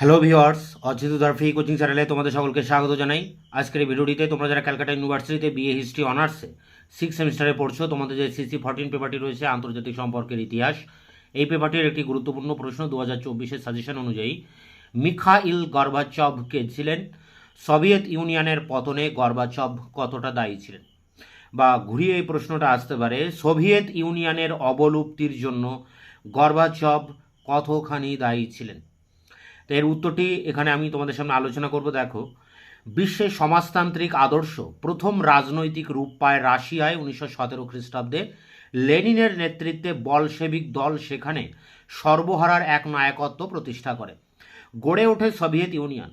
Hello viewers অজিতু দার coaching চ্যানেলে তোমাদের সকলকে স্বাগত জানাই আজকের এই ভিডিওটিতে তোমরা যারা ক্যালকাটা ইউনিভার্সিটিতে বিএ হিস্ট্রি অনার্সে সিক্স সেমিস্টারে পড়ছো তোমাদের যে সিসি ফর্টিন পেপারটি রয়েছে আন্তর্জাতিক সম্পর্কের ইতিহাস এই পেপারটির একটি গুরুত্বপূর্ণ প্রশ্ন দু হাজার চব্বিশের সাজেশন অনুযায়ী মিখা ইল কে ছিলেন সোভিয়েত ইউনিয়নের পতনে গর্বাচভ কতটা দায়ী ছিলেন বা ঘুরিয়ে এই প্রশ্নটা আসতে পারে সোভিয়েত ইউনিয়নের অবলুপ্তির জন্য গর্বাচভ কতখানি দায়ী ছিলেন তো এর উত্তরটি এখানে আমি তোমাদের সামনে আলোচনা করব দেখো বিশ্বে সমাজতান্ত্রিক আদর্শ প্রথম রাজনৈতিক রূপ পায় রাশিয়ায় উনিশশো সতেরো খ্রিস্টাব্দে লেনিনের নেতৃত্বে বলশেবিক দল সেখানে সর্বহারার এক নায়কত্ব প্রতিষ্ঠা করে গড়ে ওঠে সোভিয়েত ইউনিয়ন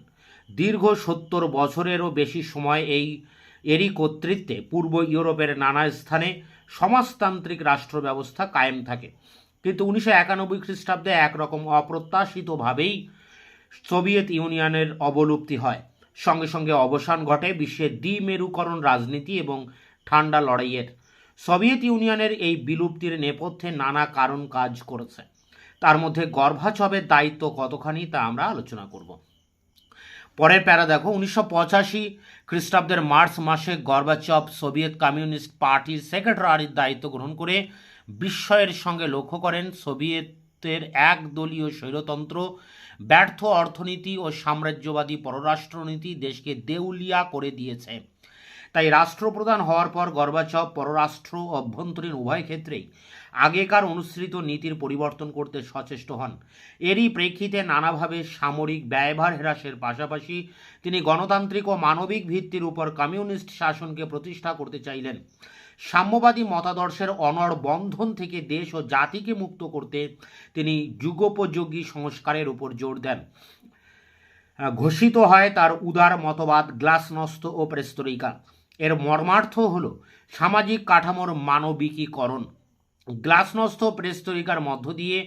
দীর্ঘ সত্তর বছরেরও বেশি সময় এই এরই কর্তৃত্বে পূর্ব ইউরোপের নানা স্থানে সমাজতান্ত্রিক রাষ্ট্র ব্যবস্থা কায়েম থাকে কিন্তু উনিশশো একানব্বই খ্রিস্টাব্দে একরকম অপ্রত্যাশিতভাবেই সোভিয়েত ইউনিয়নের অবলুপ্তি হয় সঙ্গে সঙ্গে অবসান ঘটে বিশ্বের দ্বিমেরুকরণ রাজনীতি এবং ঠান্ডা লড়াইয়ের সোভিয়েত ইউনিয়নের এই বিলুপ্তির নেপথ্যে নানা কারণ কাজ করেছে তার মধ্যে গর্ভাচবের দায়িত্ব কতখানি তা আমরা আলোচনা করব পরের প্যারা দেখো উনিশশো পঁচাশি খ্রিস্টাব্দের মার্চ মাসে গর্বাচপ সোভিয়েত কমিউনিস্ট পার্টির সেক্রেটারির দায়িত্ব গ্রহণ করে বিস্ময়ের সঙ্গে লক্ষ্য করেন সোভিয়েত রাজত্বের একদলীয় স্বৈরতন্ত্র ব্যর্থ অর্থনীতি ও সাম্রাজ্যবাদী পররাষ্ট্রনীতি দেশকে দেউলিয়া করে দিয়েছে তাই রাষ্ট্রপ্রধান হওয়ার পর গর্বাচব পররাষ্ট্র অভ্যন্তরীণ উভয় ক্ষেত্রেই আগেকার অনুসৃত নীতির পরিবর্তন করতে সচেষ্ট হন এরই প্রেক্ষিতে নানাভাবে সামরিক ব্যয়ভার হ্রাসের পাশাপাশি তিনি গণতান্ত্রিক ও মানবিক ভিত্তির উপর কমিউনিস্ট শাসনকে প্রতিষ্ঠা করতে চাইলেন সাম্যবাদী মতাদর্শের অনর বন্ধন থেকে দেশ ও জাতিকে মুক্ত করতে তিনি যুগোপযোগী সংস্কারের উপর জোর দেন ঘোষিত হয় তার উদার মতবাদ গ্লাসনস্ত ও প্রেস্তরিকা এর মর্মার্থ হল সামাজিক কাঠামোর মানবিকীকরণ গ্লাসনস্থ প্রেস্তরিকার মধ্য দিয়ে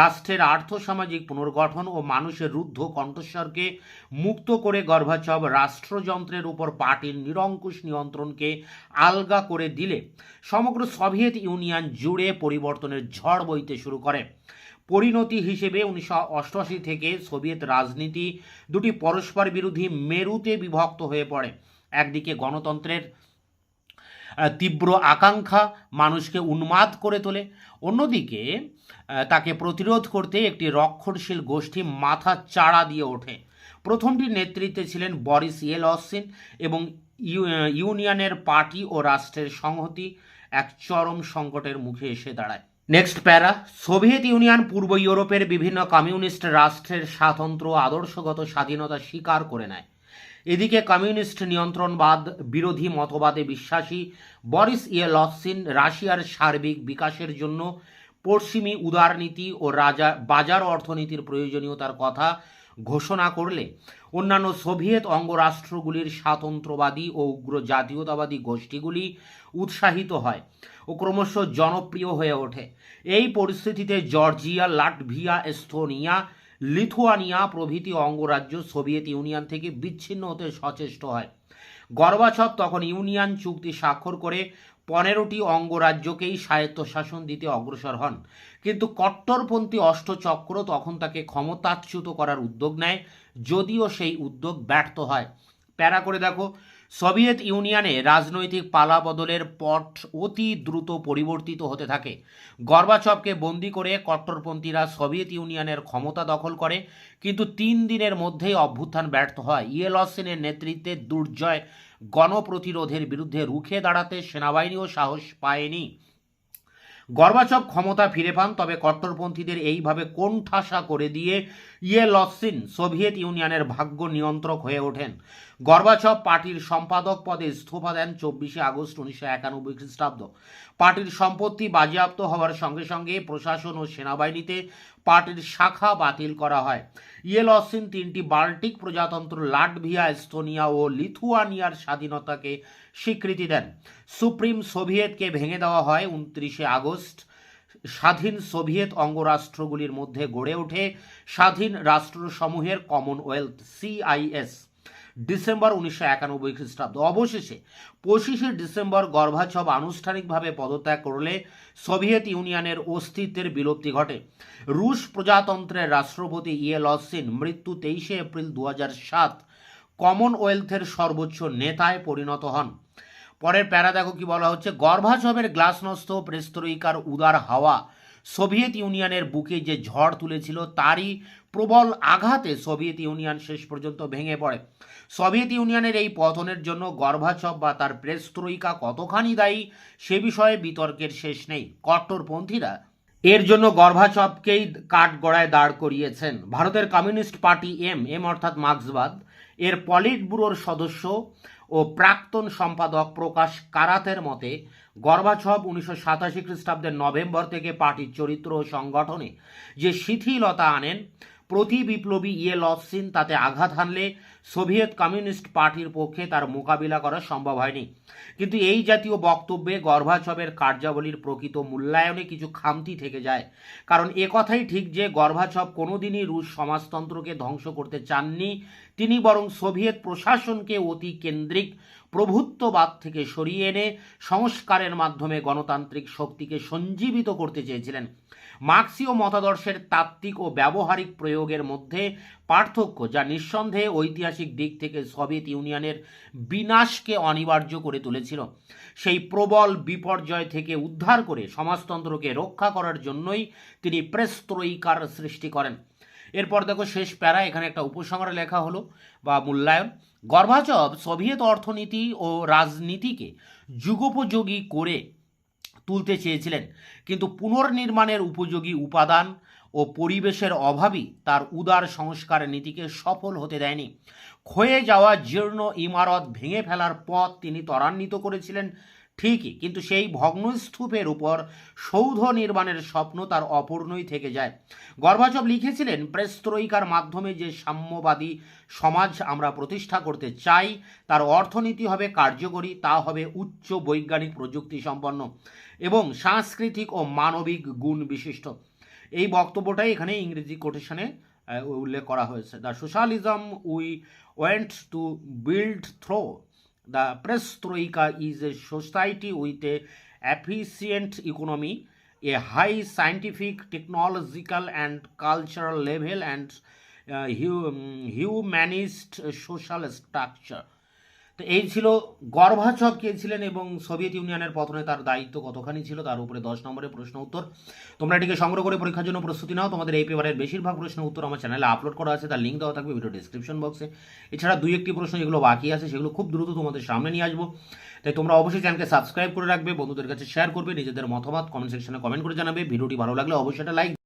রাষ্ট্রের আর্থসামাজিক পুনর্গঠন ও মানুষের রুদ্ধ কণ্ঠস্বরকে মুক্ত করে গর্ভাচব রাষ্ট্রযন্ত্রের উপর পার্টির নিরঙ্কুশ নিয়ন্ত্রণকে আলগা করে দিলে সমগ্র সোভিয়েত ইউনিয়ন জুড়ে পরিবর্তনের ঝড় বইতে শুরু করে পরিণতি হিসেবে উনিশশো থেকে সোভিয়েত রাজনীতি দুটি পরস্পর বিরোধী মেরুতে বিভক্ত হয়ে পড়ে একদিকে গণতন্ত্রের তীব্র আকাঙ্ক্ষা মানুষকে উন্মাদ করে তোলে অন্যদিকে তাকে প্রতিরোধ করতে একটি রক্ষণশীল গোষ্ঠী মাথা চাড়া দিয়ে ওঠে প্রথমটির নেতৃত্বে ছিলেন বরিস অসিন এবং ইউনিয়নের পার্টি ও রাষ্ট্রের সংহতি এক চরম সংকটের মুখে এসে দাঁড়ায় নেক্সট প্যারা সোভিয়েত ইউনিয়ন পূর্ব ইউরোপের বিভিন্ন কমিউনিস্ট রাষ্ট্রের স্বাতন্ত্র আদর্শগত স্বাধীনতা স্বীকার করে নেয় এদিকে কমিউনিস্ট নিয়ন্ত্রণবাদ বিরোধী মতবাদে বিশ্বাসী বরিস ইয়ে লসিন রাশিয়ার সার্বিক বিকাশের জন্য পশ্চিমী উদারনীতি ও রাজা বাজার অর্থনীতির প্রয়োজনীয়তার কথা ঘোষণা করলে অন্যান্য সোভিয়েত অঙ্গরাষ্ট্রগুলির স্বাতন্ত্রবাদী ও উগ্র জাতীয়তাবাদী গোষ্ঠীগুলি উৎসাহিত হয় ও ক্রমশ জনপ্রিয় হয়ে ওঠে এই পরিস্থিতিতে জর্জিয়া লাটভিয়া এস্তোনিয়া লিথুয়ানিয়া প্রভৃতি অঙ্গরাজ্য সোভিয়েত ইউনিয়ন থেকে বিচ্ছিন্ন হতে সচেষ্ট হয় গর্বাছব তখন ইউনিয়ন চুক্তি স্বাক্ষর করে পনেরোটি অঙ্গরাজ্যকেই স্বায়ত্তশাসন দিতে অগ্রসর হন কিন্তু কট্টরপন্থী অষ্টচক্র তখন তাকে ক্ষমতাচ্যুত করার উদ্যোগ নেয় যদিও সেই উদ্যোগ ব্যর্থ হয় প্যারা করে দেখো সোভিয়েত ইউনিয়নে রাজনৈতিক পালা বদলের পথ অতি দ্রুত পরিবর্তিত হতে থাকে গর্বাচপকে বন্দি করে কট্টরপন্থীরা সোভিয়েত ইউনিয়নের ক্ষমতা দখল করে কিন্তু তিন দিনের মধ্যেই অভ্যুত্থান ব্যর্থ হয় ইয়েলসিনের নেতৃত্বে দুর্জয় গণপ্রতিরোধের বিরুদ্ধে রুখে দাঁড়াতে সেনাবাহিনীও সাহস পায়নি গর্বাচপ ক্ষমতা ফিরে পান তবে কট্টরপন্থীদের এইভাবে কোণঠাসা করে দিয়ে ইয়ে লসিন সোভিয়েত ইউনিয়নের ভাগ্য নিয়ন্ত্রক হয়ে ওঠেন গর্বাচব পার্টির সম্পাদক পদে ইস্তফা দেন চব্বিশে আগস্ট উনিশশো একানব্বই খ্রিস্টাব্দ পার্টির সম্পত্তি বাজেয়াপ্ত হওয়ার সঙ্গে সঙ্গে প্রশাসন ও সেনাবাহিনীতে পার্টির শাখা বাতিল করা হয় ইয়েল অসিন তিনটি বাল্টিক প্রজাতন্ত্র লাটভিয়া এস্তোনিয়া ও লিথুয়ানিয়ার স্বাধীনতাকে স্বীকৃতি দেন সুপ্রিম সোভিয়েতকে ভেঙে দেওয়া হয় উনত্রিশে আগস্ট স্বাধীন সোভিয়েত অঙ্গরাষ্ট্রগুলির মধ্যে গড়ে ওঠে স্বাধীন রাষ্ট্রসমূহের কমনওয়েলথ সিআইএস ডিসেম্বর উনিশশো একানব্বই খ্রিস্টাব্দ অবশেষে পঁচিশে ডিসেম্বর গর্ভাছব আনুষ্ঠানিকভাবে পদত্যাগ করলে সোভিয়েত ইউনিয়নের অস্তিত্বের বিলুপ্তি ঘটে রুশ প্রজাতন্ত্রের রাষ্ট্রপতি ইয়ে লসিন মৃত্যু তেইশে এপ্রিল দু সাত কমনওয়েলথের সর্বোচ্চ নেতায় পরিণত হন পরের প্যারা দেখো কি বলা হচ্ছে গর্ভাছবের গ্লাসনস্থ প্রেস্তরিকার উদার হাওয়া সোভিয়েত ইউনিয়নের বুকে যে ঝড় তুলেছিল তারই প্রবল আঘাতে সোভিয়েত ইউনিয়ন শেষ পর্যন্ত ভেঙে পড়ে সোভিয়েত ইউনিয়নের এই পতনের জন্য গর্ভাচব বা তার প্রেস্ত্রয়িকা কতখানি দায়ী সে বিষয়ে বিতর্কের শেষ নেই কট্টরপন্থীরা এর জন্য গর্ভাচপকেই কাঠগড়ায় দাঁড় করিয়েছেন ভারতের কমিউনিস্ট পার্টি এম এম অর্থাৎ মার্ক্সবাদ এর পলিট ব্যুরোর সদস্য ও প্রাক্তন সম্পাদক প্রকাশ কারাতের মতে গর্ভাছপ উনিশশো সাতাশি খ্রিস্টাব্দের নভেম্বর থেকে পার্টির চরিত্র ও সংগঠনে যে শিথিলতা আনেন প্রতি বিপ্লবী ইয়েল অফসিন তাতে আঘাত হানলে সোভিয়েত কমিউনিস্ট পার্টির পক্ষে তার মোকাবিলা করা সম্ভব হয়নি কিন্তু এই জাতীয় বক্তব্যে গর্ভাছবের কার্যাবলীর প্রকৃত মূল্যায়নে কিছু খামতি থেকে যায় কারণ একথাই ঠিক যে গর্ভাছব কোনোদিনই রুশ সমাজতন্ত্রকে ধ্বংস করতে চাননি তিনি বরং সোভিয়েত প্রশাসনকে অতি কেন্দ্রিক প্রভুত্ববাদ থেকে সরিয়ে এনে সংস্কারের মাধ্যমে গণতান্ত্রিক শক্তিকে সঞ্জীবিত করতে চেয়েছিলেন মার্ক্সীয় মতাদর্শের তাত্ত্বিক ও ব্যবহারিক প্রয়োগের মধ্যে পার্থক্য যা নিঃসন্দেহে ঐতিহাসিক দিক থেকে সোভিয়েত ইউনিয়নের বিনাশকে অনিবার্য করে তুলেছিল সেই প্রবল বিপর্যয় থেকে উদ্ধার করে সমাজতন্ত্রকে রক্ষা করার জন্যই তিনি প্রেস্ত্রয়িকার সৃষ্টি করেন এরপর দেখো শেষ প্যারা এখানে একটা উপসংহারে লেখা হলো বা মূল্যায়ন গর্ভাচব সোভিয়েত অর্থনীতি ও রাজনীতিকে যুগোপযোগী করে তুলতে চেয়েছিলেন কিন্তু পুনর্নির্মাণের উপযোগী উপাদান ও পরিবেশের অভাবই তার উদার সংস্কার নীতিকে সফল হতে দেয়নি ক্ষয়ে যাওয়া জীর্ণ ইমারত ভেঙে ফেলার পথ তিনি ত্বরান্বিত করেছিলেন ঠিকই কিন্তু সেই ভগ্নস্তূপের উপর সৌধ নির্মাণের স্বপ্ন তার অপূর্ণই থেকে যায় গর্বাচব লিখেছিলেন প্রেস্ত্রয়িকার মাধ্যমে যে সাম্যবাদী সমাজ আমরা প্রতিষ্ঠা করতে চাই তার অর্থনীতি হবে কার্যকরী তা হবে উচ্চ বৈজ্ঞানিক প্রযুক্তি সম্পন্ন এবং সাংস্কৃতিক ও মানবিক গুণ বিশিষ্ট এই বক্তব্যটাই এখানে ইংরেজি কোটেশনে উল্লেখ করা হয়েছে the socialism we went to build through The Perestroika is a society with a efficient economy, a high scientific, technological and cultural level, and humanist social structure. তো এই ছিল গর্ভাচক কে ছিলেন এবং সোভিয়েত ইউনিয়নের পতনে তার দায়িত্ব কতখানি ছিল তার উপরে দশ নম্বরের প্রশ্ন উত্তর তোমরা এটিকে সংগ্রহ করে পরীক্ষার জন্য প্রস্তুতি নাও তোমাদের এই পেপারের বেশিরভাগ প্রশ্ন উত্তর আমার চ্যানেলে আপলোড করা আছে তার লিঙ্ক দেওয়া থাকবে ভিডিও ডিসক্রিপশন বক্সে এছাড়া দুই একটি প্রশ্ন যেগুলো বাকি আছে সেগুলো খুব দ্রুত তোমাদের সামনে নিয়ে আসবো তাই তোমরা অবশ্যই চ্যানেলকে সাবস্ক্রাইব করে রাখবে বন্ধুদের কাছে শেয়ার করবে নিজেদের মতামত কমেন্ট সেকশনে কমেন্ট করে জানাবে ভিডিওটি ভালো লাগলে অবশ্যই একটা লাইক